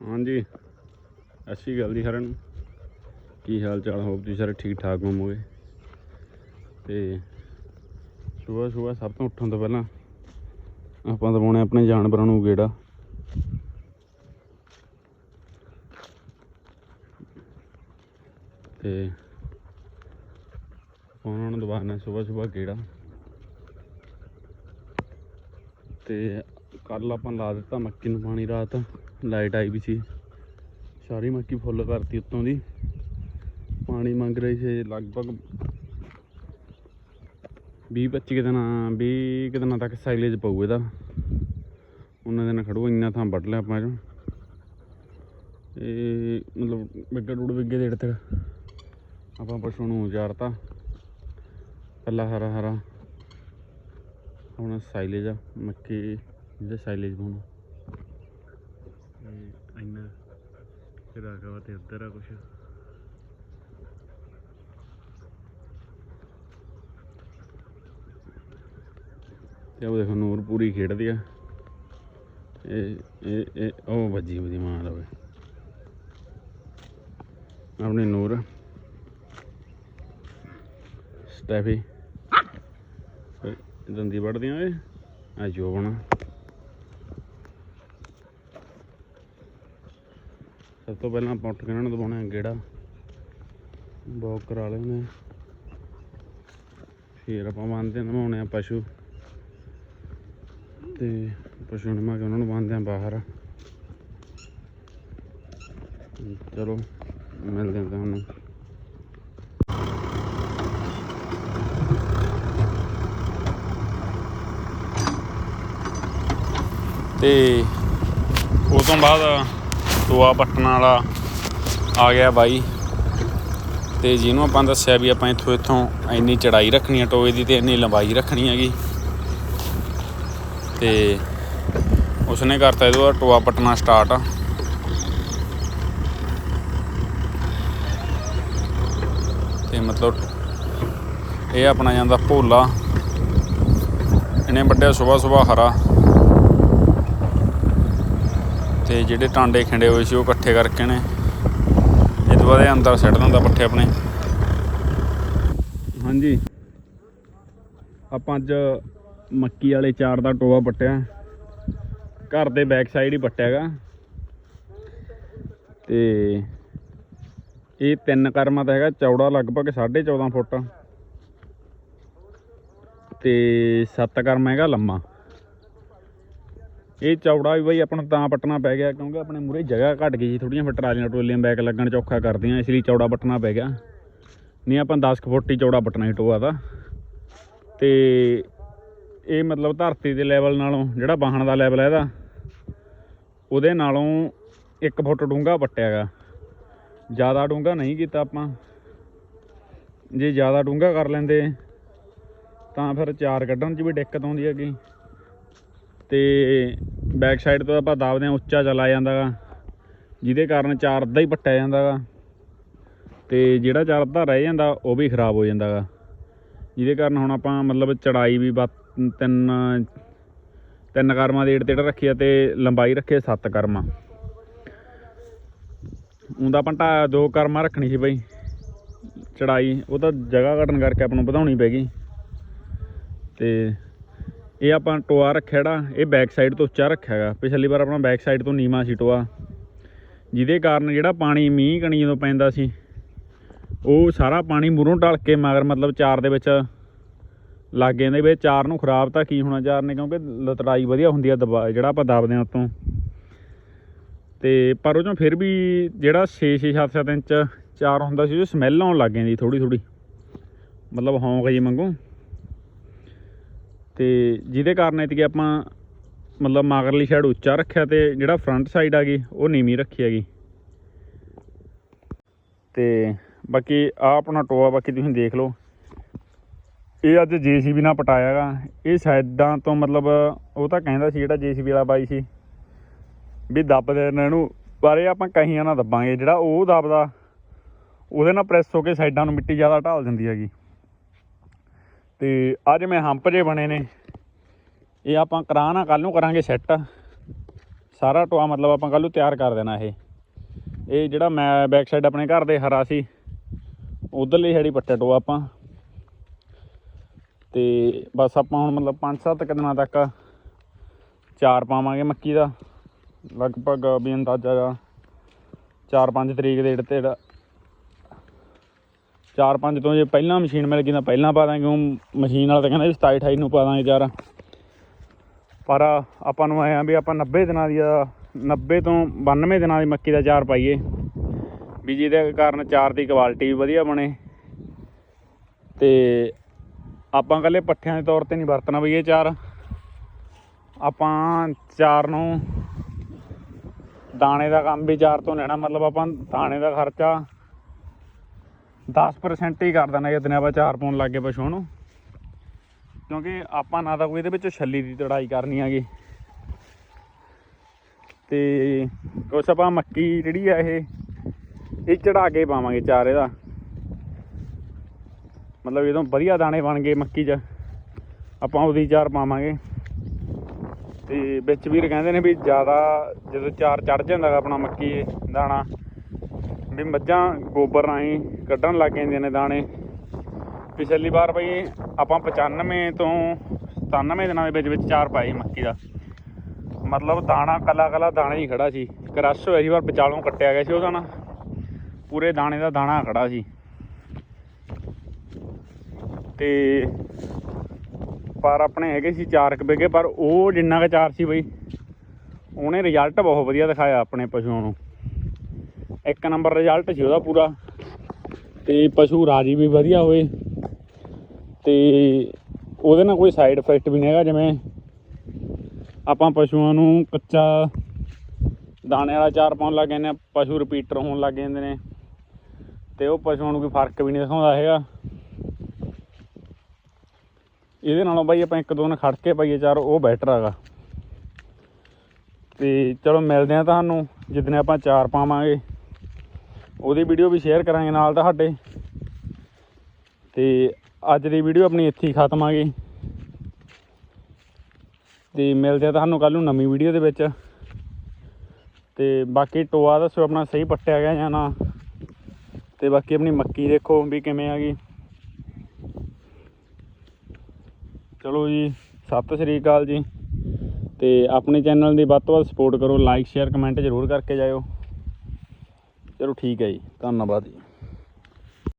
ਹਾਂਜੀ। ਅੱਛੀ ਗੱਲ ਜੀ ਸਾਰਿਆਂ ਨੂੰ। ਕੀ ਹਾਲ ਚਾਲ? ਹੋਪ ਤੁਸੀਂ ਸਾਰੇ ਠੀਕ ਠਾਕ ਹੋਵੋਗੇ। ਤੇ ਸਵੇਰ ਸਵੇਰ ਸਭ ਤੋਂ ਉੱਠਣ ਤੋਂ ਪਹਿਲਾਂ ਆਪਾਂ ਦਵਾਉਣੇ ਆਪਣੇ ਜਾਨਵਰਾਂ ਨੂੰ ਗੇੜਾ। ਤੇ ਉਹਨਾਂ ਨੂੰ ਦਵਾਉਣਾ ਸਵੇਰ ਸਵੇਰ ਗੇੜਾ। ਤੇ ਕੱਲ ਆਪਾਂ ਲਾ ਦਿੱਤਾ ਮੱਕੀ ਨੂੰ ਪਾਣੀ ਰਾਤ। ਲਾਈਟ ਆਈ ਵੀ ਸੀ। ਸਾਰੀ ਮੱਕੀ ਫੁੱਲ ਕਰਤੀ ਉੱਤੋਂ ਦੀ। ਪਾਣੀ ਮੰਗ ਰਹੀ ਸੀ ਲਗਭਗ 20 25 ਦਿਨਾਂ 20 ਕੁ ਦਿਨਾਂ ਤੱਕ ਸਾਈਲੇਜ ਪਊ ਇਹਦਾ। ਉਹਨਾਂ ਦਿਨ ਖੜੂ ਇੰਨਾ ਥਾਂ ਵੱਢ ਲਿਆ ਆਪਾਂ ਚੋਂ ਇਹ ਮਤਲਬ ਬਿੱਗਾ ਡੂੜ ਵਿੱਗੇ ਦੇ ਤੇ ਆਪਾਂ ਪਸ਼ੂ ਨੂੰ ਉਜਾਰਤਾ ਪੱਲਾ ਹਰਾ ਹਰਾ। ਹੁਣ ਸਾਈਲੇਜ ਆ, ਮੱਕੀ ਜਿਹਦੇ ਸਾਈਲੇਜ ਪਾਉਣਾ ਇਹ ਇੰਨਾ ਫਿਰ ਆ ਤੇ ਉੱਧਰ ਆ ਕੁਛ। ਤੇ ਉਹ ਦੇਖੋ ਨੂਰ ਪੂਰੀ ਖੇਡਦੀ ਆ। ਇਹ ਇਹ ਇਹ, ਉਹ ਵੱਜੀ ਉਹਦੀ ਮਾਂ ਦਾ ਵੇ ਨੂਰ। ਸਟੈਫੀ। ਦੰਦੀ ਵੱਢਦੀਆਂ ਓਏ। ਆ ਜੋਬਣਾ ਸਭ ਤੋਂ ਪਹਿਲਾਂ ਆਪਾਂ ਉੱਠ ਕੇ ਇਹਨਾਂ ਨੂੰ ਦਬਾਉਣਾ ਗੇੜਾ। ਬੌਕ ਕਰਾ ਲੈਂਦੇ ਫਿਰ ਆਪਾਂ ਬੰਨਦੇ ਨਵਾਉਣੇ ਆ ਪਸ਼ੂ। ਤੇ ਪਸ਼ੂ ਨਮਾ ਕੇ ਉਹਨਾਂ ਨੂੰ ਬੰਨਦੇ ਆ ਬਾਹਰ। ਚਲੋ, ਮਿਲਦੇ ਹਾਂ ਤੁਹਾਨੂੰ। ਤੇ ਉਹ ਤੋਂ ਬਾਅਦ ਟੋਆ ਪੱਟਣ ਵਾਲਾ ਆ ਗਿਆ ਬਾਈ। ਤੇ ਜਿਹਨੂੰ ਆਪਾਂ ਦੱਸਿਆ ਵੀ ਆਪਾਂ ਇੱਥੋਂ ਇੱਥੋਂ ਇੰਨੀ ਚੜਾਈ ਰੱਖਣੀ ਹੈ ਟੋਏ ਦੀ ਤੇ ਇੰਨੀ ਲੰਬਾਈ ਰੱਖਣੀ ਹੈਗੀ। ਤੇ ਉਸਨੇ ਕਰਤਾ ਇਹਦੇ ਟੋਆ ਪੱਟਣਾ ਸਟਾਰਟ। ਆ ਤੇ ਮਤਲਬ ਇਹ ਆਪਣਾ ਜਾਂਦਾ ਭੋਲਾ। ਇਹਨੇ ਵੱਡਿਆ ਸਵੇਰ ਸਵੇਰ ਹਰਾ। ਤੇ ਜਿਹੜੇ ਟਾਂਡੇ ਖਿੰਡੇ ਹੋਏ ਸੀ ਉਹ ਇਕੱਠੇ ਕਰਕੇ ਨੇ। ਇਹ ਤੋਂ ਬਾਅਦ ਇਹ ਅੰਦਰ ਸਿੱਟ ਦਿੰਦਾ ਪੱਠੇ ਆਪਣੇ। ਹਾਂਜੀ। ਆਪਾਂ ਅੱਜ ਮੱਕੀ ਵਾਲੇ ਚਾਰ ਦਾ ਟੋਆ ਪੱਟਿਆ। ਘਰ ਦੇ ਬੈਕ ਸਾਈਡ ਹੀ ਪੱਟਿਆਗਾ ਤੇ ਇਹ ਤਿੰਨ ਕਰਮਾਂ ਦਾ ਹੈਗਾ, ਚੌੜਾ ਲਗਭਗ 14.5 ਫੁੱਟ। ਤੇ ਸੱਤ ਕਰਮ ਹੈਗਾ ਲੰਮਾ। ਇਹ ਚੌੜਾ ਵੀ ਬਈ ਆਪਾਂ ਨੂੰ ਤਾਂ ਪੱਟਣਾ ਪੈ ਗਿਆ ਕਿਉਂਕਿ ਆਪਣੇ ਮੂਰੇ ਜਗ੍ਹਾ ਘਟ ਗਈ ਸੀ, ਥੋੜੀਆਂ ਫਿਰ ਟਰਾਲੀਆਂ ਟੋਲੀਆਂ ਬੈਕ ਲੱਗਣ ਚ ਔਖਾ ਕਰਦੀਆਂ, ਇਸ ਲਈ ਚੌੜਾ ਪੱਟਣਾ ਪੈ ਗਿਆ। ਨਹੀਂ, ਆਪਾਂ 10 ਕੁ ਫੁੱਟ ਹੀ ਚੌੜਾ ਪੱਟਣਾ ਹੀ ਟੋਆ ਦਾ। ਤੇ ਇਹ ਮਤਲਬ ਧਰਤੀ ਦੇ ਲੈਵਲ ਨਾਲੋਂ, ਜਿਹੜਾ ਬਾਹਣ ਦਾ ਲੈਵਲ ਹੈ ਇਹਦਾ, ਉਹਦੇ ਨਾਲੋਂ 1 ਫੁੱਟ ਡੂੰਘਾ ਪੱਟਿਆਗਾ ਜ਼ਿਆਦਾ ਡੂੰਘਾ ਨਹੀਂ ਕੀਤਾ ਆਪਾਂ। ਜੇ ਜ਼ਿਆਦਾ ਡੂੰਘਾ ਕਰ ਲੈਂਦੇ, ਤਾਂ ਫਿਰ ਚਾਰ ਕੱਢਣ 'ਚ ਵੀ ਦਿੱਕਤ ਆਉਂਦੀ ਹੈਗੀ। ਤੇ ਬੈਕ ਸਾਈਡ ਤੋਂ ਆਪਾਂ ਦਾਬਦੇ ਹਾਂ ਉੱਚਾ ਚਲਾ ਜਾਂਦਾਗਾ ਜਿਹਦੇ ਕਾਰਨ ਚਾਰ ਅੱਧਾ ਹੀ ਪੱਟਿਆ ਜਾਂਦਾਗਾ ਤੇ ਜਿਹੜਾ ਚਾਰ ਅੱਧਾ ਰਹਿ ਜਾਂਦਾ, ਉਹ ਵੀ ਖਰਾਬ ਹੋ ਜਾਂਦਾਗਾ ਜਿਹਦੇ ਕਾਰਨ ਹੁਣ ਆਪਾਂ ਮਤਲਬ ਚੜਾਈ ਵੀ ਬਸ ਤਿੰਨ ਤਿੰਨ ਕਰਮਾਂ ਦੇ ਏੜ ਤੇੜ ਰੱਖੀ ਆ ਤੇ ਲੰਬਾਈ ਰੱਖੀ ਸੱਤ ਕਰਮਾਂ। ਉਹਦਾ ਆਪਾਂ ਢਾ ਦੋ ਕਰਮਾਂ ਰੱਖਣੀ ਸੀ ਬਈ। ਚੜਾਈ, ਉਹ ਤਾਂ ਜਗ੍ਹਾ ਘਟਣ ਕਰਕੇ ਆਪਾਂ ਨੂੰ ਵਧਾਉਣੀ ਪੈ ਗਈ। ਤੇ ਇਹ ਆਪਾਂ ਟੋਆ ਰੱਖਿਆ ਜਿਹੜਾ, ਇਹ ਬੈਕ ਸਾਈਡ ਤੋਂ ਉੱਚਾ ਰੱਖਿਆ ਹੈਗਾ। ਪਿਛਲੀ ਵਾਰ ਆਪਣਾ ਬੈਕ ਸਾਈਡ ਤੋਂ ਨੀਵਾਂ ਸੀ ਟੋਆ। ਜਿਹਦੇ ਕਾਰਨ ਜਿਹੜਾ ਪਾਣੀ ਮੀਂਹ ਕਣੀ ਜਦੋਂ ਪੈਂਦਾ ਸੀ, ਉਹ ਸਾਰਾ ਪਾਣੀ ਮੂਹਰੋਂ ਢਲ ਕੇ ਮਗਰ ਮਤਲਬ ਚਾਰ ਦੇ ਵਿੱਚ ਲੱਗ ਜਾਂਦੇ ਵੀ ਚਾਰ ਨੂੰ ਖਰਾਬ ਤਾਂ ਕੀ ਹੋਣਾ ਚਾਰ ਨੇ, ਕਿਉਂਕਿ ਲਤੜਾਈ ਵਧੀਆ ਹੁੰਦੀ ਆ ਦਬਾ, ਜਿਹੜਾ ਆਪਾਂ ਦਬਦੇ ਆ ਉਤੋਂ। ਤੇ ਪਰ ਉਹ ਚੋਂ ਫਿਰ ਵੀ ਜਿਹੜਾ 6 6 7 7 ਇੰਚ ਚਾਰ ਹੁੰਦਾ ਸੀ ਉਹ ਸਮੈਲ ਆਉਣ ਲੱਗ ਜਾਂਦੀ ਥੋੜੀ ਥੋੜੀ ਮਤਲਬ ਹੌਂਕ ਜੀ ਮੰਗੋ ਤੇ ਜਿਹਦੇ ਕਾਰਨ ਇਤਕੀ ਆਪਾਂ ਮਤਲਬ ਮਾਗਰਲੀ ਸਾਈਡ ਉੱਚਾ ਰੱਖਿਆ ਤੇ ਜਿਹੜਾ ਫਰੰਟ ਸਾਈਡ ਆ ਗਈ, ਉਹ ਨੀਵੀਂ ਰੱਖੀ ਹੈਗੀ। ਤੇ ਬਾਕੀ ਆ ਆਪਣਾ ਟੋਆ ਬਾਕੀ ਤੁਸੀਂ ਦੇਖ ਲਓ। ਇਹ ਅੱਜ ਜੀਸੀਬੀ ਨਾਲ ਪਟਾਇਆਗਾ ਇਹ ਸਾਈਡਾਂ ਤੋਂ ਮਤਲਬ ਉਹ ਤਾਂ ਕਹਿੰਦਾ ਸੀ ਜਿਹੜਾ ਜੀਸੀਬੀ ਵਾਲਾ ਬਾਈ ਸੀ, ਵੀ ਦੱਬ ਦੇਣਾ ਇਹਨੂੰ। ਪਰ ਇਹ ਆਪਾਂ ਕਹੀਆਂ ਨਾਲ ਦੱਬਾਂਗੇ। ਜਿਹੜਾ ਉਹ ਦੱਬਦਾ, ਉਹਦੇ ਨਾਲ ਪ੍ਰੈਸ ਹੋ ਕੇ ਸਾਈਡਾਂ ਨੂੰ ਮਿੱਟੀ ਜ਼ਿਆਦਾ ਢਾਲ ਦਿੰਦੀ ਹੈਗੀ। ਤੇ ਅੱਜ ਮੈਂ ਹੰਪ ਜੇ ਬਣੇ ਨੇ। ਇਹ ਆਪਾਂ ਕਰਾਣਾ ਕੱਲ ਨੂੰ ਕਰਾਂਗੇ ਸੈੱਟ ਸਾਰਾ ਟੋਆ ਮਤਲਬ ਆਪਾਂ ਕੱਲ੍ਹ ਨੂੰ ਤਿਆਰ ਕਰ ਦੇਣਾ ਇਹ। ਇਹ ਜਿਹੜਾ ਮੈਂ ਬੈਕ ਸਾਈਡ ਆਪਣੇ ਘਰ ਦੇ ਹਰਾ ਸੀ, ਉਧਰਲੀ ਸਾਈਡ ਹੀ ਪੱਟਿਆ ਟੋਆ ਆਪਾਂ। ਤੇ ਬਸ ਆਪਾਂ ਹੁਣ ਮਤਲਬ 5-7 ਕੁ ਦਿਨਾਂ ਤੱਕ ਚਾਰ ਪਾਵਾਂਗੇ ਮੱਕੀ ਦਾ। ਲਗਭਗ ਵੀ ਅੰਦਾਜ਼ਾ 4-5 ਤਰੀਕ ਦੇ ਤੇ 4-5 ਤੋਂ ਜੇ ਪਹਿਲਾਂ ਮਸ਼ੀਨ ਮਿਲ ਗਈ ਤਾਂ ਪਹਿਲਾਂ ਪਾ ਦਾਂਗੇ ਉਹ ਮਸ਼ੀਨ ਵਾਲਾ ਤਾਂ ਕਹਿੰਦਾ ਵੀ 27-28 ਨੂੰ ਪਾ ਦਾਂਗੇ ਚਾਰ ਪਰ ਆਪਾਂ ਨੂੰ ਆਇਆ ਵੀ ਆਪਾਂ 90 ਦਿਨਾਂ ਦੀ ਆ, 90 ਤੋਂ 92 ਦਿਨਾਂ ਦੀ ਮੱਕੀ ਦਾ ਚਾਰ ਪਾਈਏ ਵੀ ਜਿਹਦੇ ਕਾਰਨ ਚਾਰ ਦੀ ਕੁਆਲਿਟੀ ਵੀ ਵਧੀਆ ਬਣੇ। ਤੇ ਆਪਾਂ ਕੱਲੇ ਪੱਠਿਆਂ ਦੇ ਤੌਰ ਤੇ ਨਹੀਂ ਵਰਤਣਾ ਬਈ ਇਹ ਚਾਰ। ਆਪਾਂ ਚਾਰ ਨੂੰ ਦਾਣੇ ਦਾ ਕੰਮ ਵੀ ਚਾਰ ਤੋਂ ਲੈਣਾ ਮਤਲਬ ਆਪਾਂ ਦਾਣੇ ਦਾ ਖਰਚਾ 10% ਹੀ ਕਰ ਦੇਣਾ ਜਦੋਂ ਆਪਾਂ ਚਾਰ ਪਾਉਣ ਲੱਗੇ ਪਸ਼ੂ ਨੂੰ। ਕਿਉਂਕਿ ਆਪਾਂ ਨਾ ਤਾਂ ਕੋਈ ਇਹਦੇ ਵਿੱਚ ਛੱਲੀ ਦੀ ਤੜਾਈ ਕਰਨੀ ਹੈਗੀ। ਤੇ ਕੁਛ ਆਪਾਂ ਮੱਕੀ ਜਿਹੜੀ ਆ ਇਹ ਇਹ ਚੜਾ ਕੇ ਪਾਵਾਂਗੇ ਚਾਰ ਇਹਦਾ ਮਤਲਬ ਜਦੋਂ ਵਧੀਆ ਦਾਣੇ ਬਣ ਗਏ ਮੱਕੀ 'ਚ। ਆਪਾਂ ਉਹਦੀ ਚਾਰ ਪਾਵਾਂਗੇ। ਤੇ ਵਿੱਚ ਵੀਰ ਕਹਿੰਦੇ ਨੇ ਵੀ ਜ਼ਿਆਦਾ ਜਦੋਂ ਚਾਰ ਚੜ ਜਾਂਦਾ ਗਾ ਆਪਣਾ ਮੱਕੀ ਦਾਣਾ ਵੀ ਮੱਝਾਂ ਗੋਬਰ ਰਾਹੀਂ ਕੱਢਣ ਲੱਗ ਜਾਂਦੀਆਂ ਨੇ ਦਾਣੇ। ਪਿਛਲੀ ਵਾਰ ਬਈ ਆਪਾਂ 95 ਤੋਂ 97 ਦਿਨਾਂ ਦੇ ਵਿੱਚ ਵਿੱਚ ਚਾਰ ਪਾਏ ਮੱਕੀ ਦਾ। ਮਤਲਬ ਦਾਣਾ, ਕੱਲਾ ਕੱਲਾ ਦਾਣਾ ਹੀ ਖੜਾ ਸੀ। ਕਰਸ਼ ਹੋਇਆ ਸੀ, ਪਰ ਵਿਚਾਲੋਂ ਕੱਟਿਆ ਗਿਆ ਸੀ ਉਹਦਾ ਨਾ। ਪੂਰੇ ਦਾਣੇ ਦਾ ਦਾਣਾ ਖੜਾ ਸੀ। ਤੇ ਪਰ ਆਪਣੇ ਹੈਗੇ ਸੀ ਚਾਰ ਕੁ ਬਿੱਗੇ, ਪਰ ਉਹ ਜਿੰਨਾ ਕੁ ਚਾਰ ਸੀ ਬਈ, ਉਹਨੇ ਰਿਜ਼ਲਟ ਬਹੁਤ ਵਧੀਆ ਦਿਖਾਇਆ ਆਪਣੇ ਪਸ਼ੂਆਂ ਨੂੰ। ਇੱਕ ਨੰਬਰ ਰਿਜ਼ਲਟ ਸੀ ਉਹਦਾ ਪੂਰਾ। ਤੇ ਪਸ਼ੂ ਰਾਜੀ ਵੀ ਵਧੀਆ ਹੋਏ। ਤੇ ਉਹਦੇ ਨਾਲ ਕੋਈ ਸਾਈਡ ਇਫੈਕਟ ਵੀ ਨਹੀਂ ਹੈਗਾ, ਜਿਵੇਂ ਆਪਾਂ ਪਸ਼ੂਆਂ ਨੂੰ ਕੱਚਾ ਦਾਣੇ ਵਾਲਾ ਚਾਰ ਪਾਉਣ ਲੱਗ ਜਾਂਦੇ ਆ ਪਸ਼ੂ ਰਿਪੀਟਰ ਹੋਣ ਲੱਗ ਜਾਂਦੇ ਨੇ। ਤੇ ਉਹ ਪਸ਼ੂਆਂ ਨੂੰ ਕੋਈ ਫ਼ਰਕ ਵੀ ਨਹੀਂ ਦਿਖਾਉਂਦਾ ਹੈਗਾ। ਇਹਦੇ ਨਾਲੋਂ ਬਾਈ ਆਪਾਂ ਇੱਕ ਦੋ ਨੇ ਖੜ ਕੇ ਪਾਈਏ ਚਾਰ, ਉਹ ਬੈਟਰ ਹੈਗਾ। ਤੇ ਚਲੋ ਮਿਲਦੇ ਆ ਤੁਹਾਨੂੰ ਜਿੱਦਨੇ ਆਪਾਂ ਚਾਰ ਪਾਵਾਂਗੇ। ਉਹਦੀ ਵੀਡੀਓ ਵੀ ਸ਼ੇਅਰ ਕਰਾਂਗੇ ਨਾਲ ਤੁਹਾਡੇ। ਤੇ ਅੱਜ ਦੀ ਵੀਡੀਓ ਆਪਣੀ ਇੱਥੇ ਹੀ ਖਤਮ ਆ ਗਈ। ਤੇ ਮਿਲਦੇ ਆ ਤੁਹਾਨੂੰ ਕੱਲ ਨੂੰ ਨਵੀਂ ਵੀਡੀਓ ਦੇ ਵਿੱਚ। ਤੇ ਬਾਕੀ ਟੋਆ ਦੱਸੋ ਆਪਣਾ ਸਹੀ ਪੱਟਿਆ ਗਿਆ ਜਾਂ ਨਾ। ਤੇ ਬਾਕੀ ਆਪਣੀ ਮੱਕੀ ਦੇਖੋ ਵੀ ਕਿਵੇਂ ਆ ਗਈ। ਚਲੋ ਜੀ, ਸਤਿ ਸ੍ਰੀ ਅਕਾਲ ਜੀ। ਤੇ ਆਪਣੇ ਚੈਨਲ ਦੀ ਵੱਧ ਤੋਂ ਵੱਧ ਸਪੋਰਟ ਕਰੋ ਲਾਈਕ ਸ਼ੇਅਰ ਕਮੈਂਟ ਜ਼ਰੂਰ ਕਰਕੇ ਜਾਇਓ। ਚਲੋ ਠੀਕ ਹੈ ਜੀ ਧੰਨਵਾਦ ਜੀ।